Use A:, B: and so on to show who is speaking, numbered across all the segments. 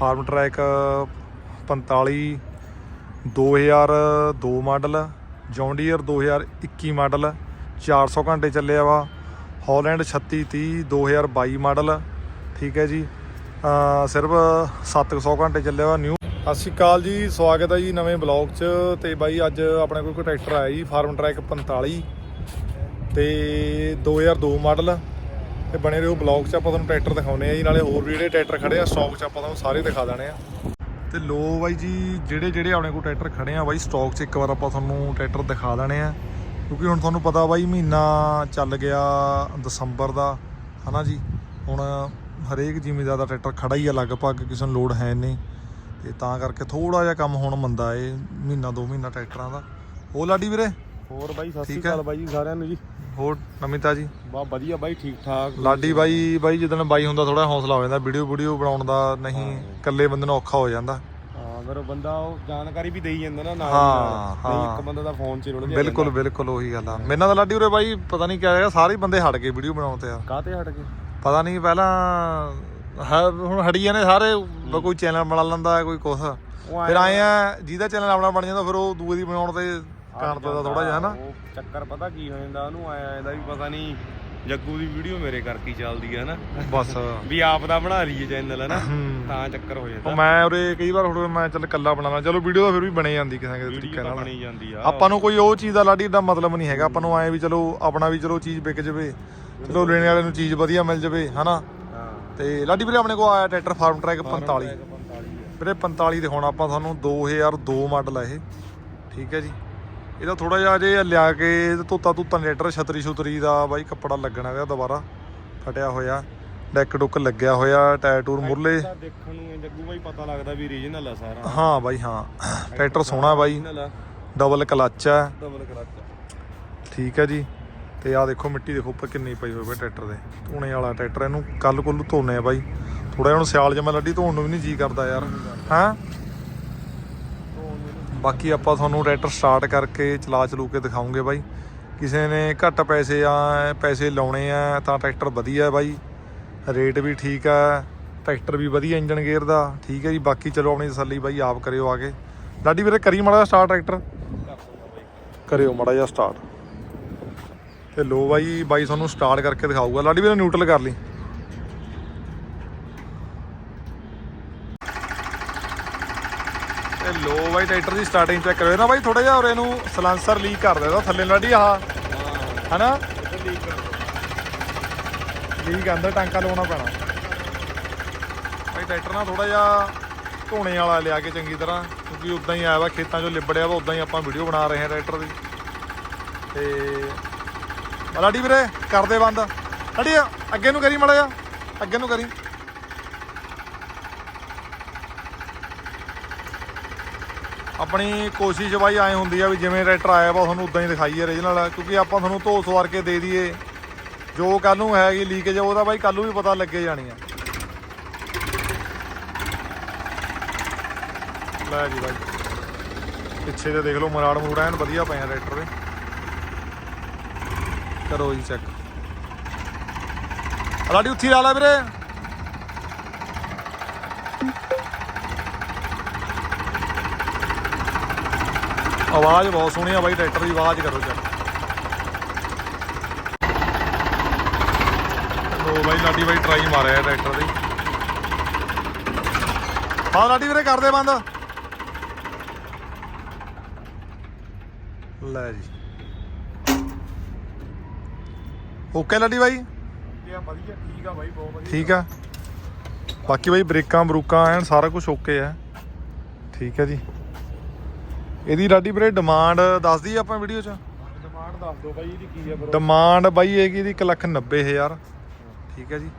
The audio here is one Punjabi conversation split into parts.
A: Farmtrac 45 2002 model, John Deere 2021 model 400 ਘੰਟੇ ਚੱਲਿਆ ਵਾ। ਹਾਲੈਂਡ 3630 2022 ਮਾਡਲ, ਠੀਕ ਹੈ ਜੀ। ਅਹ ਸਿਰਫ 700 ਘੰਟੇ ਚੱਲਿਆ ਵਾ ਨਿਊ ਸਤਿ ਸ਼੍ਰੀ ਅਕਾਲ ਜੀ, ਸਵਾਗਤ ਹੈ ਜੀ ਨਵੇਂ ਬਲੌਗ 'ਚ। ਤੇ ਬਾਈ ਅੱਜ ਆਪਣੇ ਕੋਲ ਕੋਈ ਟਰੈਕਟਰ ਆਇਆ ਜੀ, ਫਾਰਮ ਟਰੈਕ 45 ਤੇ 2002 ਮਾਡਲ। ਤੇ ਬਣੇ ਰਹੋ ਬਲੌਗ 'ਚ ਆਪਾਂ ਤੁਹਾਨੂੰ ਟਰੈਕਟਰ ਦਿਖਾਉਨੇ ਆ ਜੀ ਨਾਲੇ ਹੋਰ ਵੀ ਜਿਹੜੇ ਟਰੈਕਟਰ ਖੜੇ ਆ ਸਟਾਕ 'ਚ ਆਪਾਂ ਤੁਹਾਨੂੰ ਸਾਰੇ ਦਿਖਾ ਦੇਣੇ ਆ। ਤੇ ਲੋ ਬਾਈ ਜੀ ਜਿਹੜੇ ਜਿਹੜੇ ਆਪਣੇ ਕੋਲ ਟਰੈਕਟਰ ਖੜੇ ਆ ਬਾਈ ਸਟਾਕ 'ਚ ਇੱਕ ਵਾਰ ਆਪਾਂ ਤੁਹਾਨੂੰ ਟਰੈਕਟਰ ਦਿਖਾ ਦੇਣੇ ਆ। ਕਿਉਂਕਿ ਹੁਣ ਤੁਹਾਨੂੰ ਪਤਾ ਬਾਈ ਮਹੀਨਾ ਚੱਲ ਗਿਆ ਦਸੰਬਰ ਦਾ ਹਨਾ ਜੀ? ਹੁਣ ਹਰੇਕ ਜ਼ਿਮੀਦਾਰ ਦਾ ਟਰੈਕਟਰ ਖੜਾ ਹੀ ਆ ਲਗਭਗ ਕਿਸੇ ਨੂੰ ਲੋਡ ਹੈ ਨਹੀਂ। ਤੇ ਤਾਂ ਕਰਕੇ ਥੋੜਾ ਜਿਹਾ ਕੰਮ ਹੁਣ ਮੰਦਾ ਏ ਮਹੀਨਾ ਦੋ ਮਹੀਨਾ ਟਰੈਕਟਰਾਂ ਦਾ। ਉਹ ਲਾਡੀ ਵੀਰੇ?
B: ਹੋਰ ਬਾਈ ਸਤਿ ਸ਼੍ਰੀ
A: ਹੈ।
B: ਅਕਾਲ ਬਾਈ ਜੀ ਸਾਰਿਆਂ ਨੂੰ ਜੀ।
A: ਹੋਰ ਨਮਿਤਾ ਜੀ?
B: ਬਾ ਵਧੀਆ ਬਾਈ ਠੀਕ ਠਾਕ।
A: ਲਾਡੀ ਬਾਈ ਬਾਈ ਜਿੱਦਣ ਬਾਈ ਹੁੰਦਾ ਥੋੜਾ ਹੌਸਲਾ ਹੋ ਜਾਂਦਾ ਵੀਡੀਓ ਵੀਡੀਓ ਬਣਾਉਣ ਦਾ ਨਹੀਂ ਇਕੱਲੇ ਬੰਦੇ ਨੂੰ ਔਖਾ ਹੋ ਜਾਂਦਾ।
B: ਹਾਂ ਫਿਰ ਉਹ ਬੰਦਾ ਉਹ ਜਾਣਕਾਰੀ ਵੀ ਦੇਈ ਜਾਂਦਾ ਨਾ ਨਾਲ
A: ਹਾਂ,
B: ਦੀ ਨਾਲ। ਨਹੀਂ
A: ਹਾਂ।
B: ਇੱਕ ਬੰਦਾ ਦਾ ਫੋਨ 'ਚ ਰੁੜ ਗਿਆ
A: ਬਿਲਕੁਲ ਬਿਲਕੁਲ ਉਹੀ ਗੱਲ ਆ। ਨਾਲ ਤਾਂ ਲਾਡੀ ਉਰੇ ਬਾਈ ਪਤਾ ਨਹੀਂ ਕਿਆ ਹੈਗਾ ਸਾਰੇ ਬੰਦੇ ਹਟ ਗਏ ਵੀਡੀਓ ਬਣਾਉਣ ਤੇ ਆ।
B: ਕਾਤੇ ਹਟ ਗਏ?
A: ਪਤਾ ਨਹੀਂ ਪਹਿਲਾਂ ਹੁਣ ਹੜੀਆਂ ਨੇ ਸਾਰੇ ਕੋਈ ਚੈਨਲ ਬਣਾ ਲੈਂਦਾ ਕੋਈ ਕੁਛ। ਫਿਰ ਆਏ ਆ ਜਿਹਦਾ ਚੈਨਲ ਆਪਣਾ ਬਣ ਜਾਂਦਾ ਫਿਰ ਉਹ ਦੂਏ ਦੀ ਬਣਾਉਣ ਤੇ ਕਾਰਨ ਦਾ ਥੋੜਾ ਜਿਹਾ ਹਨਾ।
B: ਉਹ ਚੱਕਰ ਪਤਾ ਕੀ ਹੋ ਜਾਂਦਾ ਉਹਨੂੰ ਆਇਆ ਇਹਦਾ ਵੀ ਪਤਾ ਨਹੀਂ ਜੱਗੂ ਦੀ ਵੀਡੀਓ ਮੇਰੇ ਕਰਕੇ ਹੀ ਚੱਲਦੀ ਹੈ ਨਾ
A: ਬਸ।
B: ਵੀ ਆਪ ਦਾ ਬਣਾ ਲਈਏ ਚੈਨਲ ਹੈ ਨਾ
A: ਹੂੰ।
B: ਤਾਂ ਚੱਕਰ ਹੋ ਜਾਂਦਾ।
A: ਮੈਂ ਉਰੇ ਕਈ ਵਾਰ ਹੁਣ ਮੈਂ ਚੱਲ ਇਕੱਲਾ ਬਣਾਉਣਾ ਚਲੋ ਵੀਡੀਓ ਤਾਂ ਫਿਰ ਵੀ ਬਣੇ ਜਾਂਦੀ ਕਿਸੇ ਕਿਸੇ ਤਰੀਕੇ ਨਾਲ।
B: ਬਣੀ ਜਾਂਦੀ ਆ।
A: ਆਪਾਂ ਨੂੰ ਕੋਈ ਉਹ ਚੀਜ਼ ਦਾ ਲਾਡੀ ਦਾ ਮਤਲਬ ਨਹੀਂ ਹੈਗਾ ਆਪਾਂ ਨੂੰ ਐ ਵੀ ਚਲੋ ਆਪਣਾ ਵੀ ਚਲੋ ਚੀਜ਼ ਵਿਕ ਜਵੇ ਚਲੋ ਲੈਣੇ ਵਾਲੇ ਨੂੰ ਚੀਜ਼ ਵਧੀਆ ਮਿਲ ਜਵੇ ਹਨਾ। ਤੇ ਲਾਡੀ ਵੀਰੇ ਆਪਣੇ ਕੋਲ ਆਇਆ ਟਰੈਕਟਰ ਫਾਰਮ ਟਰੈਕ 45
B: 45
A: ਵੀਰੇ 45 ਦਿਖਾਉਣਾ ਆਪਾਂ ਤੁਹਾਨੂੰ 2002 ਮਾਡਲ ਆ ਇਹ ਠੀਕ ਹੈ ਜੀ। ਇਹਦਾ ਥੋੜਾ ਜਿਹਾ ਜੇ ਲਿਆ ਕੇ ਤੋਤਾ ਤੁੱਤਾ ਟਰੈਕਟਰ ਛਤਰੀ ਛੁਤਰੀ ਦਾ ਬਾਈ ਕੱਪੜਾ ਲੱਗਣਾ ਇਹਦਾ ਦੁਬਾਰਾ। ਫਟਿਆ ਹੋਇਆ ਡੈਕ ਡੁੱਕ ਲੱਗਿਆ ਹੋਇਆ ਟਾਇਰ ਟੂਰ ਮੁਰਲੇ।
B: ਤਾਂ ਦੇਖਣ ਨੂੰ ਇਹ ਜੱਗੂ ਬਾਈ ਪਤਾ ਲੱਗਦਾ ਵੀ ਰੀਜਨਲ ਆ ਸਾਰਾ।
A: ਹਾਂ ਬਾਈ ਹਾਂ। ਟਰੈਕਟਰ ਸੋਹਣਾ ਬਾਈ।
B: ਆ।
A: ਡਬਲ ਕਲੱਚ ਹੈ
B: ਡਬਲ ਕਲਚ
A: ਠੀਕ ਹੈ ਜੀ। ਤੇ ਆਹ ਦੇਖੋ ਮਿੱਟੀ ਦੇਖੋ ਉੱਪਰ ਕਿੰਨੀ ਪਈ ਹੋਈ ਹੈ ਟਰੈਕਟਰ ਦੇ। ਧੋਣੇ ਵਾਲਾ ਟਰੈਕਟਰ ਇਹਨੂੰ ਕੱਲ ਕੁੱਲ ਧੋਨੇ ਆ ਬਾਈ। ਥੋੜਾ ਹੁਣ ਸਿਆਲ ਜਮਾ ਲੱਡੀ ਧੋਣ ਨੂੰ ਵੀ ਨਹੀਂ ਜੀ ਕਰਦਾ ਯਾਰ। ਹਾਂ? ਬਾਕੀ ਆਪਾਂ ਤੁਹਾਨੂੰ ਟਰੈਕਟਰ ਸਟਾਰਟ ਕਰਕੇ ਚਲਾ ਚਲੂ ਕੇ ਦਿਖਾਉਂਗੇ ਬਾਈ। ਕਿਸੇ ਨੇ ਘੱਟ ਪੈਸੇ ਆ ਪੈਸੇ ਲਾਉਣੇ ਆ ਤਾਂ ਟਰੈਕਟਰ ਵਧੀਆ ਬਾਈ। ਰੇਟ ਵੀ ਠੀਕ ਆ, ਟਰੈਕਟਰ ਵੀ ਵਧੀਆ ਇੰਜਨ ਗੇਅਰ ਦਾ, ਠੀਕ ਹੈ ਜੀ। ਬਾਕੀ ਚਲੋ ਆਪਣੀ ਤਸੱਲੀ ਬਾਈ, ਆਪ ਕਰਿਓ ਆ ਕੇ ਲਾਡੀ ਵੀਰੇ, ਕਰੀ ਮਾੜਾ ਜਿਹਾ ਸਟਾਰਟ ਟਰੈਕਟਰ? ਕਰਿਓ ਮਾੜਾ ਜਿਹਾ ਸਟਾਰਟ ਤੇ ਲੋ ਬਾਈ ਬਾਈ ਤੁਹਾਨੂੰ ਸਟਾਰਟ ਕਰਕੇ ਦਿਖਾਊਗਾ। ਲਾਡੀ ਵੀਰੇ ਨਿਊਟਰਲ ਕਰ ਲਈ ਤੇ ਲੋ ਬਾਈ ਟਰੈਕਟਰ ਦੀ ਸਟਾਰਟਿੰਗ ਚੈੱਕ ਕਰਿਓ। ਨਾ ਬਾਈ ਥੋੜਾ ਜਿਹਾ ਉਰੇ ਨੂੰ ਸਲੈਂਸਰ ਲੀਕ ਕਰ ਦੇਦਾ ਥੱਲੇ ਲਾਡੀ ਆਹ। ਹਨਾ? ਲੀਕ ਅੰਦਰ ਟਾਂਕਾ ਲਾਉਣਾ ਪੈਣਾ। ਬਾਈ ਟਰੈਕਟਰ ਨਾਲ ਥੋੜਾ ਜਿਹਾ ਧੋਣੇ ਵਾਲਾ ਲਿਆ ਕੇ ਚੰਗੀ ਤਰ੍ਹਾਂ। ਕਿਉਂਕਿ ਉਦਾਂ ਹੀ ਆਇਆ ਵਾ ਖੇਤਾਂ 'ਚੋਂ ਲਿਬੜਿਆ ਵਾ ਉਦਾਂ ਹੀ ਆਪਾਂ ਵੀਡੀਓ ਬਣਾ ਰਹੇ ਹਾਂ ਟਰੈਕਟਰ ਦੀ। ਤੇ ਲਾਡੀ ਵੀਰੇ ਕਰ ਦੇ ਬੰਦ। ਲਾਡੀ ਅੱਗੇ ਨੂੰ ਕਰੀ ਮੜਾ ਜਾ ਅੱਗੇ ਨੂੰ ਕਰੀ। ਆਪਣੀ ਕੋਸ਼ਿਸ਼ ਬਾਈ ਐ ਹੁੰਦੀ ਆ ਵੀ ਜਿਵੇਂ ਟਰੈਕਟਰ ਆਇਆ ਵਾ ਤੁਹਾਨੂੰ ਉਦਾਂ ਹੀ ਦਿਖਾਈਏ ਰੀਜਨਲ ਕਿਉਂਕਿ ਆਪਾਂ ਤੁਹਾਨੂੰ ਧੋ ਸਵਾਰ ਕੇ ਦੇ ਦਈਏ। ਜੋ ਕੱਲ ਨੂੰ ਹੈਗੀ ਲੀਕੇਜ ਉਹਦਾ ਬਾਈ ਕੱਲ ਨੂੰ ਵੀ ਪਤਾ ਲੱਗੇ ਜਾਣੀ ਆ। ਲੈ ਜੀ ਬਾਈ। ਪਿੱਛੇ ਤੇ ਦੇਖ ਲਓ, ਮਰਾੜ ਮੂੜਾ ਐਨ ਵਧੀਆ ਪਏ ਆ ਟਰੈਕਟਰ ਦੇ। ਕਰੋ ਜੀ ਚੈੱਕ ਲਾਡੀ ਉੱਥੀ ਲਾ ਲੈ ਵੀਰੇ। ਆਵਾਜ਼ ਬਹੁਤ ਸੋਹਣੀ ਆ ਬਾਈ ਟਰੈਕਟਰ ਦੀ ਆਵਾਜ਼ ਕਰੋ ਚੈੱਕ ਲੋ ਬਾਈ ਲਾਡੀ ਬਾਈ ਟਰਾਈ ਮਾਰਿਆ ਟਰੈਕਟਰ ਦੀ। ਹਾਂ ਲਾਡੀ ਵੀਰੇ ਕਰ ਦੇ ਬੰਦ। ਲੈ ਜੀ। ਓਕੇ ਲਾਡੀ ਬਾਈ?
B: ਵਧੀਆ ਠੀਕ ਆ ਬਾਈ ਬਹੁਤ ਵਧੀਆ।
A: ਠੀਕ ਆ। ਬਾਕੀ ਬਾਈ ਬ੍ਰੇਕਾਂ ਬਰੂਕਾਂ ਐਨ ਸਾਰਾ ਕੁਝ ਓਕੇ ਆ। ਠੀਕ ਹੈ ਜੀ। ਇਹਦੀ ਲਾਡੀ ਵੀਰੇ ਡਿਮਾਂਡ ਦੱਸਦੀ ਆਪਾਂ ਵੀਡੀਓ 'ਚ?
B: ਡਿਮਾਂਡ ਦੱਸ ਦਿਓ ਬਾਈ ਇਹਦੀ ਕੀ ਆ ਫਿਰ।
A: ਡਿਮਾਂਡ ਬਾਈ ਹੈਗੀ ਦੀ 190000 ਠੀਕ ਹੈ ਜੀ।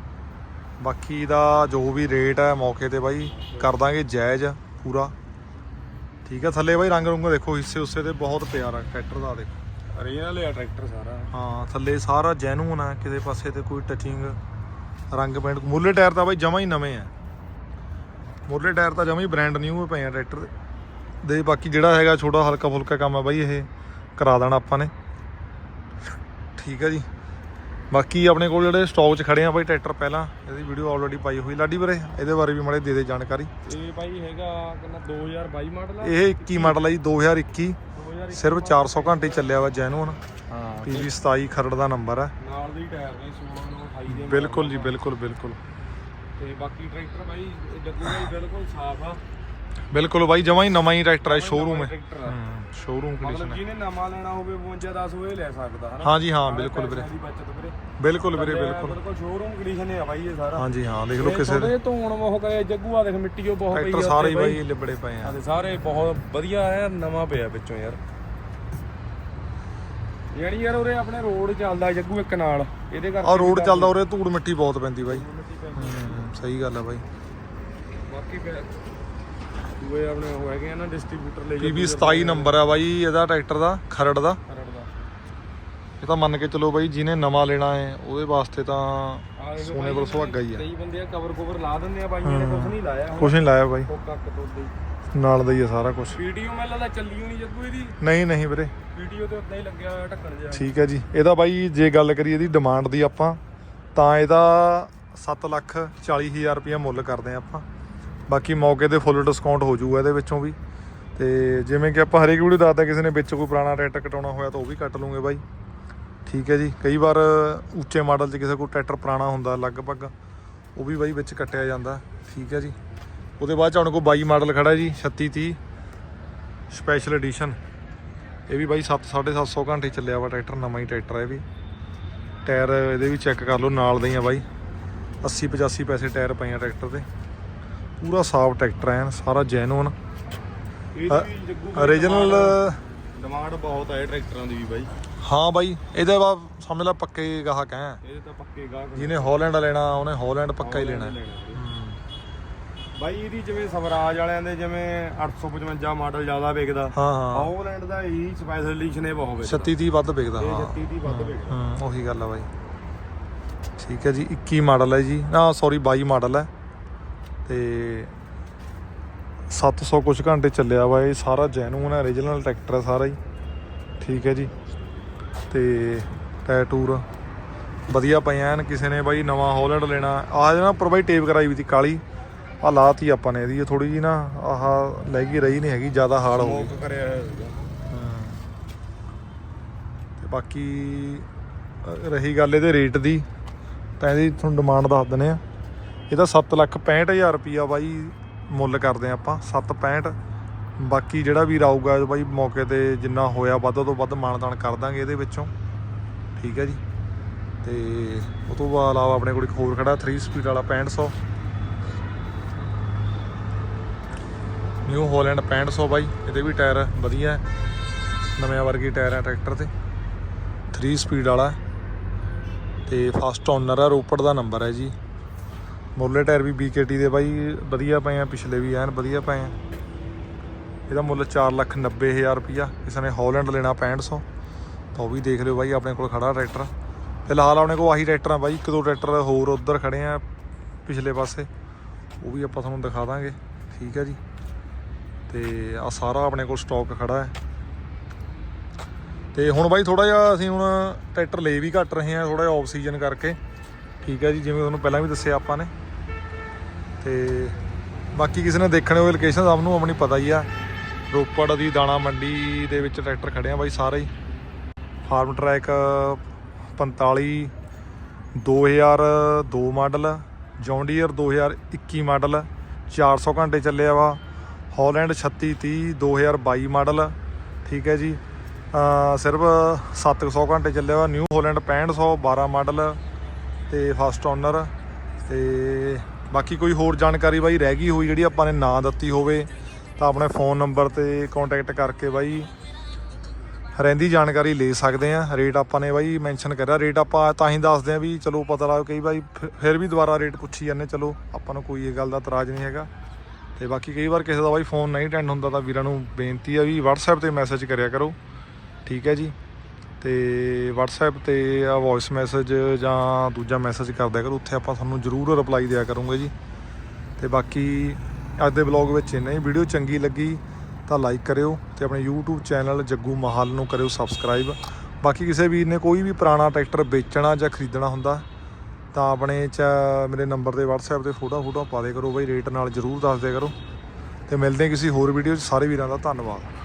A: ਬਾਕੀ ਦਾ ਜੋ ਵੀ ਰੇਟ ਹੈ ਮੌਕੇ ਤੇ ਬਾਈ ਕਰ ਦਾਂਗੇ ਜਾਇਜ਼ ਪੂਰਾ। ਠੀਕ ਹੈ ਥੱਲੇ ਬਾਈ ਰੰਗ ਰੁੰਗ ਦੇਖੋ ਹਿੱਸੇ ਉਸੇ ਤੇ ਬਹੁਤ ਪਿਆਰਾ ਟਰੈਕਟਰ ਦਾ ਦੇਖੋ।
B: ਰੀਜਨਲ ਆ ਟਰੈਕਟਰ ਸਾਰਾ।
A: ਹਾਂ ਥੱਲੇ ਸਾਰਾ ਜੈਨੂਨ ਆ ਕਿਸੇ ਪਾਸੇ ਤੇ ਕੋਈ ਟੱਚਿੰਗ ਰੰਗ ਪੈਂਟ। ਮੁੱਲੇ ਟਾਇਰ ਤਾਂ ਬਾਈ ਜਮਾ ਹੀ ਨਵੇਂ ਆ। ਮੁੱਲੇ ਟਾਇਰ ਤਾਂ ਜਮਾ ਹੀ ਬ੍ਰਾਂਡ ਨਿਊ ਪਏ ਆ ਟਰੈਕਟਰ ਦੇ। ਦੇ ਬਾਕੀ ਜਿਹੜਾ ਹੈਗਾ ਛੋਟਾ ਹਲਕਾ ਫੁਲਕਾ ਕੰਮ ਆ ਬਾਈ ਇਹ ਕਰਾ ਦੇਣਾ ਆਪਾਂ ਨੇ। ਠੀਕ ਹੈ ਜੀ। ਬਾਕੀ ਆਪਣੇ ਕੋਲ ਜਿਹੜੇ ਸਟਾਕ 'ਚ ਖੜੇ ਆ ਬਾਈ ਟਰੈਕਟਰ ਪਹਿਲਾਂ ਇਹਦੀ ਵੀਡੀਓ ਆਲਰੇਡੀ ਪਾਈ ਹੋਈ ਲਾਡੀ ਵੀਰੇ ਇਹਦੇ ਬਾਰੇ ਵੀ ਮਾੜੇ ਦੇ ਦੇ ਜਾਣਕਾਰੀ।
B: ਇਹ ਬਾਈ ਹੈਗਾ ਕਹਿੰਦਾ 2022 ਮਾਡਲ ਆ।
A: ਇਹ 21 ਮਾਡਲ ਹੈ ਜੀ 2021
B: 2021
A: ਸਿਰਫ 400 ਘੰਟੇ ਚੱਲਿਆ ਵਾ ਜੈਨੂਨ
B: ਹਾਂ
A: PV 27 ਖਰੜ ਦਾ ਨੰਬਰ ਹੈ
B: ਨਾਲ ਦੇ ਟਾਇਰ ਨੇ 16 ਨੂੰ 28 ਦੇ
A: ਬਿਲਕੁਲ ਜੀ ਬਿਲਕੁਲ ਬਿਲਕੁਲ।
B: ਤੇ ਬਾਕੀ ਟਰੈਕਟਰ ਬਾਈ ਬਾਈ ਬਿਲਕੁਲ ਸਾਫ਼ ਆ।
A: ਬਿਲਕੁਲ ਬਾਈ ਜਮਾਂ ਹੀ ਨਵਾਂ ਹੀ ਟਰੈਕਟਰ ਹੈ ਸ਼ੋਰੂਮ ਹੈ।
B: ਟਰੈਕਟਰ ਆ।
A: ਸ਼ੋਰੂਮ ਕੰਡੀਸ਼ਨ
B: ਮਤਲਬ ਜਿਹਨੇ ਨਵਾਂ ਲੈਣਾ ਹੋਵੇ 52 10 ਉਹ ਇਹ ਲੈ ਸਕਦਾ ਹਨਾ?
A: ਹਾਂਜੀ ਹਾਂ ਬਿਲਕੁਲ ਵੀਰੇ।
B: ਪੈਸਿਆਂ ਦੀ ਬਚਤ ਵੀਰੇ।
A: ਬਿਲਕੁਲ ਵੀਰੇ ਬਿਲਕੁਲ।
B: ਬਿਲਕੁਲ ਸ਼ੋਰੂਮ ਕੰਡੀਸ਼ਨ ਹੈ ਬਾਈ ਇਹ ਸਾਰਾ।
A: ਹਾਂਜੀ ਹਾਂ ਦੇਖ ਲਓ ਕਿਸੇ ਦੇ
B: ਧੋਣ ਉਹ ਕਹੇ ਜੱਗੂ ਆ ਦੇਖ ਮਿੱਟੀ ਉਹ ਬਹੁਤ ਪਈ
A: ਟਰੈਕਟਰ
B: ਆ
A: ਸਾਰੇ ਹੀ
B: ਉੱਤੇ
A: ਬਾਈ। ਲਿਬੜੇ ਪਏ ਆ।
B: ਆ ਤੇ ਸਾਰੇ ਬਹੁਤ ਵਧੀਆ ਹੈ ਨਵਾਂ ਪਿਆ ਵਿੱਚੋਂ ਯਾਰ। ਯਾਨੀ ਯਾਰ ਉਰੇ ਆਪਣੇ ਰੋਡ ਚੱਲਦਾ ਜੱਗੂ ਇੱਕ ਨਾਲ ਇਹਦੇ ਕਰਕੇ
A: ਆ ਰੋਡ ਚੱਲਦਾ ਉਰੇ ਧੂੜ ਮਿੱਟੀ ਬਹੁਤ ਪੈਂਦੀ ਬਾਈ। ਹੂੰ, ਸਹੀ ਗੱਲ ਆ ਬਾਈ।
B: ਬਾਕੀ ਫਿਰ ਦੂਏ ਆਪਣੇ ਉਹ ਹੈਗੇ ਆ ਨਾ ਡਿਸਟ੍ਰੀਬਿਊਟਰ ਲੈ
A: PV 27 ਨੰਬਰ ਆ ਬਾਈ ਇਹਦਾ ਟਰੈਕਟਰ ਦਾ ਖਰੜ ਦਾ।
B: ਖਰੜ ਦਾ।
A: ਇਹ ਤਾਂ ਮੰਨ ਕੇ ਚਲੋ ਬਾਈ ਜਿਹਨੇ ਨਵਾਂ ਲੈਣਾ ਹੈ ਉਹਦੇ ਵਾਸਤੇ ਤਾਂ ਸੋਨੇ ਪਰ ਸੁਹਾਗਾ ਹੀ ਆ।
B: ਕਈ ਬੰਦੇ ਆ ਕਵਰ ਕਵਰ ਲਾ ਦਿੰਦੇ ਆ ਬਾਈਆਂ ਨੇ ਕੁਝ ਨਹੀਂ ਲਾਇਆ
A: ਕੁਛ ਨਹੀਂ ਲਾਇਆ ਬਾਈ।
B: ਕੱਕ
A: ਨਾਲ ਦਾ ਹੀ ਆ ਸਾਰਾ ਕੁਝ
B: ਵੀਡੀਓ ਮੈਨੂੰ ਲੱਗਦਾ ਚੱਲੀ ਹੋਣੀ ਜੱਗੂ ਇਹਦੀ।
A: ਨਹੀਂ ਨਹੀਂ ਵੀਰੇ।
B: ਵੀਡੀਓ ਤੇ ਉਦਾਂ ਹੀ ਲੱਗਿਆ ਹੋਇਆ ਢੱਕਣ ਜਿਹਾ।
A: ਠੀਕ ਹੈ ਜੀ। ਇਹਦਾ ਬਾਈ ਜੇ ਗੱਲ ਕਰੀਏ ਇਹਦੀ ਡਿਮਾਂਡ ਦੀ ਆਪਾਂ ਤਾਂ ਇਹਦਾ 7 ਲੱਖ 40 ਹਜ਼ਾਰ ਰੁਪਇਆ ਮੁੱਲ ਕਰਦੇ ਆ ਆਪਾਂ। ਬਾਕੀ ਮੌਕੇ ਤੇ ਫੁੱਲ ਡਿਸਕਾਊਂਟ ਹੋ ਜਾਊਗਾ ਇਹਦੇ ਵਿੱਚੋਂ ਵੀ। ਤੇ ਜਿਵੇਂ ਕਿ ਆਪਾਂ ਹਰੇਕ ਵੀਡੀਓ ਦੱਸਦਾ ਕਿਸੇ ਨੇ ਵਿੱਚ ਕੋਈ ਪੁਰਾਣਾ ਟਰੈਕਟਰ ਕਟਾਉਣਾ ਹੋਇਆ ਤਾਂ ਉਹ ਵੀ ਕੱਟ ਲੂਗੇ ਬਾਈ। ਠੀਕ ਹੈ ਜੀ। ਕਈ ਵਾਰ ਉੱਚੇ ਮਾਡਲ 'ਚ ਕਿਸੇ ਕੋਲ ਟਰੈਕਟਰ ਪੁਰਾਣਾ ਹੁੰਦਾ ਲਗਭਗ, ਉਹ ਵੀ ਬਾਈ ਵਿੱਚ ਕੱਟਿਆ ਜਾਂਦਾ। ਠੀਕ ਹੈ ਜੀ। ਉਹਦੇ ਬਾਅਦ ਚ ਹੁਣ ਕੋਲ 22 ਮਾਡਲ ਖੜਾ ਜੀ 3630 ਸਪੈਸ਼ਲ ਐਡੀਸ਼ਨ ਇਹ ਵੀ ਬਾਈ 7 750 ਘੰਟੇ ਚੱਲਿਆ ਵਾ ਟਰੈਕਟਰ, ਨਵਾਂ ਹੀ ਟਰੈਕਟਰ ਹੈ ਇਹ ਵੀ। ਟਾਇਰ ਇਹਦੇ ਵੀ ਚੈੱਕ ਕਰ ਲਓ, ਨਾਲ ਦੇ ਹੀ ਆ ਬਾਈ। 80 85 ਪੈਸੇ ਟਾਇਰ ਪਏ ਆ ਟਰੈਕਟਰ ਦੇ। ਪੂਰਾ ਸਾਫ਼ ਟਰੈਕਟਰ ਐ ਸਾਰਾ ਜੈਨੂਨ ਓਰੀਜਨਲ
B: ਡਿਮਾਂਡ ਬਹੁਤ ਹੈ ਟਰੈਕਟਰਾਂ ਦੀ ਵੀ ਬਾਈ।
A: ਹਾਂ ਬਾਈ ਇਹਦੇ ਬਾਅਦ ਸਮਝ ਲੈ ਪੱਕੇ ਗਾਹਕ ਐ।
B: ਇਹਦੇ ਤਾਂ ਪੱਕੇ ਗਾਹਕ
A: ਜਿਹਨੇ ਹਾਲੈਂਡ ਲੈਣਾ ਉਹਨੇ ਹਾਲੈਂਡ ਪੱਕਾ ਹੀ ਲੈਣਾ।
B: ਬਾਈ ਇਹਦੀ ਜਿਵੇਂ ਸਵਰਾਜ ਵਾਲਿਆਂ ਦੇ ਜਿਵੇਂ 855 ਮਾਡਲ ਜ਼ਿਆਦਾ ਵਿਕਦਾ
A: ਹਾਂ ਹਾਂ।
B: ਹਾਲੈਂਡ ਦਾ ਇਹੀ ਸਪੈਸ਼ਲ ਐਡੀਸ਼ਨ ਇਹ ਬਹੁਤ ਵਿਕਦਾ।
A: 36 30 ਵੱਧ ਵਿਕਦਾ ਹਾਂ।
B: 36 ਦੀ ਵੱਧ ਵਿਕਦਾ।
A: ਹਾਂ ਉਹੀ ਗੱਲ ਆ ਬਾਈ। ਠੀਕ ਹੈ ਜੀ 21 ਮਾਡਲ ਹੈ ਜੀ। ਨਾ ਸੌਰੀ 22 ਮਾਡਲ ਹੈ ਤੇ 700 ਕੁਝ ਘੰਟੇ ਚੱਲਿਆ ਵਾ ਇਹ ਸਾਰਾ ਜੈਨੂਨ ਹੈ origignal ਟਰੈਕਟਰ ਹੈ ਸਾਰਾ ਹੀ। ਠੀਕ ਹੈ ਜੀ। ਤੇ ਟਾਇਰ ਟੂਰ ਵਧੀਆ ਪਏ ਐਨ ਕਿਸੇ ਨੇ ਬਾਈ ਨਵਾਂ ਹਾਲੈਂਡ ਲੈਣਾ। ਆਹ ਜਿਹੜਾ ਉੱਪਰ ਬਾਈ ਟੇਪ ਕਰਾਈ ਵੀ ਤੀ ਕਾਲੀ। ਆ ਲਾਤੀ ਆਪਾਂ ਨੇ ਇਹਦੀ ਥੋੜੀ ਜੀ ਨਾ ਆਹ ਲੈ ਗਈ ਰਹੀ ਨਹੀਂ ਹੈਗੀ ਜ਼ਿਆਦਾ ਹਾਰਡ ਹੋ ਗਈ।
B: ਕਰਿਆ ਹੋਇਆ
A: ਤੇ ਬਾਕੀ ਰਹੀ ਗੱਲ ਇਹਦੇ ਰੇਟ ਦੀ ਤਾਂ ਇਹਦੀ ਤੁਹਾਨੂੰ ਡਿਮਾਂਡ ਦੱਸ ਦਿੰਦੇ ਆ ਇਹਦਾ 7 ਲੱਖ 65000 ਰੁਪਿਆ ਬਾਈ ਮੁੱਲ ਕਰਦੇ ਆ ਆਪਾਂ 765 ਬਾਕੀ ਜਿਹੜਾ ਵੀ ਆਊਗਾ ਬਾਈ ਮੌਕੇ ਤੇ ਜਿੰਨਾ ਹੋਇਆ ਵੱਧ ਤੋਂ ਵੱਧ ਮਾਨਦਾਨ ਕਰ ਦਾਂਗੇ ਇਹਦੇ ਵਿੱਚੋਂ। ਠੀਕ ਹੈ ਜੀ। ਤੇ ਉਹ ਤੋਂ ਬਾਅਦ ਇਲਾਵਾ ਆਪਣੇ ਕੋਲ ਇੱਕ ਹੋਰ ਖੜਾ 3 ਸਪੀਡ ਵਾਲਾ 6500 ਨਿਊ ਹਾਲੈਂਡ 6500 ਬਾਈ, ਇਹਦੇ ਵੀ ਟਾਇਰ ਵਧੀਆ ਹੈ। ਨਵੇਂ ਵਰਗੀ ਟਾਇਰ ਹੈ ਟਰੈਕਟਰ ਤੇ। 3 ਸਪੀਡ ਵਾਲਾ। ਤੇ ਫਸਟ ਓਨਰ ਹੈ, ਰੋਪੜ ਦਾ ਨੰਬਰ ਹੈ ਜੀ। ਮੁੱਲੇ ਟਾਇਰ ਵੀ BKT ਦੇ ਬਾਈ, ਵਧੀਆ ਪਏ ਆ, ਪਿਛਲੇ ਵੀ ਐਨ ਵਧੀਆ ਪਏ ਆ। ਇਹਦਾ ਮੁੱਲ 490000 ਰੁਪਿਆ ਕਿਸੇ ਨੇ ਹਾਲੈਂਡ ਲੈਣਾ 6500 ਤਾਂ ਉਹ ਵੀ ਦੇਖ ਲਿਓ ਬਾਈ, ਆਪਣੇ ਕੋਲ ਖੜਾ ਟਰੈਕਟਰ। ਫਿਲਹਾਲ ਆਪਣੇ ਕੋਲ ਆਹੀ ਟਰੈਕਟਰ ਆ ਬਾਈ, ਇੱਕ ਦੋ ਟਰੈਕਟਰ ਹੋਰ ਉੱਧਰ ਖੜੇ ਆ, ਪਿਛਲੇ ਪਾਸੇ। ਉਹ ਵੀ ਆਪਾਂ ਤੁਹਾਨੂੰ ਦਿਖਾ ਦਾਂਗੇ। ਠੀਕ ਹੈ ਜੀ। ਤੇ ਆ ਸਾਰਾ ਆਪਣੇ ਕੋਲ ਸਟਾਕ ਖੜਾ ਹੈ। ਤੇ ਹੁਣ ਬਾਈ ਥੋੜਾ ਜਿਹਾ ਅਸੀਂ ਹੁਣ ਟਰੈਕਟਰ ਲੈ ਵੀ ਘੱਟ ਰਹੇ ਹਾਂ ਥੋੜਾ ਜਿਹਾ ਆਫ ਸੀਜ਼ਨ ਕਰਕੇ। ਠੀਕ ਹੈ ਜੀ, ਜਿਵੇਂ ਤੁਹਾਨੂੰ ਪਹਿਲਾਂ ਵੀ ਦੱਸਿਆ ਆਪਾਂ ਨੇ। ਤੇ ਬਾਕੀ ਕਿਸੇ ਨੇ ਦੇਖਣੇ ਹੋਏ ਲੋਕੇਸ਼ਨ ਸਭ ਨੂੰ ਆਪਣੀ ਪਤਾ ਹੀ ਆ। ਰੋਪੜ ਦੀ ਦਾਣਾ ਮੰਡੀ ਦੇ ਵਿੱਚ ਟਰੈਕਟਰ ਖੜੇ ਆ ਬਾਈ ਸਾਰੇ ਹੀ। Farmtrac 45 2002 model John Deere 2021 model 400 ਘੰਟੇ ਚੱਲਿਆ ਵਾ। ਹਾਲੈਂਡ 3630 2022 ਮਾਡਲ, ਠੀਕ ਹੈ ਜੀ। ਅ ਸਿਰਫ 700 ਘੰਟੇ ਚੱਲਿਆ ਵਾ। ਨਿਊ ਹਾਲੈਂਡ 6500 12 ਮਾਡਲ ਤੇ ਫਸਟ ਓਨਰ ਤੇ ਬਾਕੀ ਕੋਈ ਹੋਰ ਜਾਣਕਾਰੀ ਬਾਈ ਰਹਿ ਗਈ ਹੋਈ ਜਿਹੜੀ ਆਪਾਂ ਨੇ ਨਾ ਦਿੱਤੀ ਹੋਵੇ, ਤਾਂ ਆਪਣੇ ਫੋਨ ਨੰਬਰ ਤੇ ਕੰਟੈਕਟ ਕਰਕੇ ਬਾਈ ਰਹਿੰਦੀ ਜਾਣਕਾਰੀ ਲੈ ਸਕਦੇ ਆ ਰੇਟ ਆਪਾਂ ਨੇ ਬਾਈ ਮੈਂਸ਼ਨ ਕਰਿਆ। ਰੇਟ ਆਪਾਂ ਤਾਂ ਹੀ ਦੱਸਦੇ ਆ ਵੀ ਚਲੋ ਪਤਾ ਲੱਗ ਕਈ ਬਾਈ ਫਿਰ- ਫਿਰ ਵੀ ਦੁਬਾਰਾ ਰੇਟ ਪੁੱਛੀ ਜਾਂਦੇ ਚਲੋ ਆਪਾਂ ਨੂੰ ਕੋਈ ਇਹ ਗੱਲ ਦਾ ਇਤਰਾਜ਼ ਨਹੀਂ ਹੈਗਾ। ਤੇ ਬਾਕੀ ਕਈ ਵਾਰ ਕਿਸੇ ਦਾ ਬਾਈ ਫੋਨ ਨਹੀਂ ਅਟੈਂਡ ਹੁੰਦਾ ਤਾਂ ਵੀਰਾਂ ਨੂੰ ਬੇਨਤੀ ਆ ਵੀ WhatsApp ਤੇ ਮੈਸੇਜ ਕਰਿਆ ਕਰੋ। ਠੀਕ ਹੈ ਜੀ। ਤੇ WhatsApp ਤੇ ਆ ਵੌਇਸ ਮੈਸੇਜ ਜਾਂ ਦੂਜਾ ਮੈਸੇਜ ਕਰਦਿਆ ਕਰੋ, ਉੱਥੇ ਆਪਾਂ ਤੁਹਾਨੂੰ ਜ਼ਰੂਰ ਰਿਪਲਾਈ ਦਿਆ ਕਰੂੰਗੇ ਜੀ। ਤੇ ਬਾਕੀ ਅੱਜ ਦੇ ਵਲੌਗ ਵਿੱਚ ਇੰਨਾ ਹੀ। ਵੀਡੀਓ ਚੰਗੀ ਲੱਗੀ ਤਾਂ ਲਾਈਕ ਕਰਿਓ ਤੇ ਆਪਣੇ YouTube ਚੈਨਲ ਜੱਗੂ ਮਹਾਲ ਨੂੰ ਕਰਿਓ ਸਬਸਕ੍ਰਾਈਬ ਬਾਕੀ ਕਿਸੇ ਵੀਰ ਨੇ ਕੋਈ ਵੀ ਪੁਰਾਣਾ ਟਰੈਕਟਰ ਵੇਚਣਾ ਜਾਂ ਖਰੀਦਣਾ ਹੁੰਦਾ ਤਾਂ ਆਪਣੇ ਚ ਮੇਰੇ ਨੰਬਰ ਤੇ WhatsApp ਤੇ ਫੋਟੋ ਫੋਟੋ ਪਾ ਦੇ ਕਰੋ ਬਾਈ ਰੇਟ ਨਾਲ ਜਰੂਰ ਦੱਸ ਦਿਆ ਕਰੋ। ਤੇ ਮਿਲਦੇ ਕਿਸੇ ਹੋਰ ਵੀਡੀਓ 'ਚ। ਸਾਰੇ ਵੀਰਾਂ ਦਾ ਧੰਨਵਾਦ।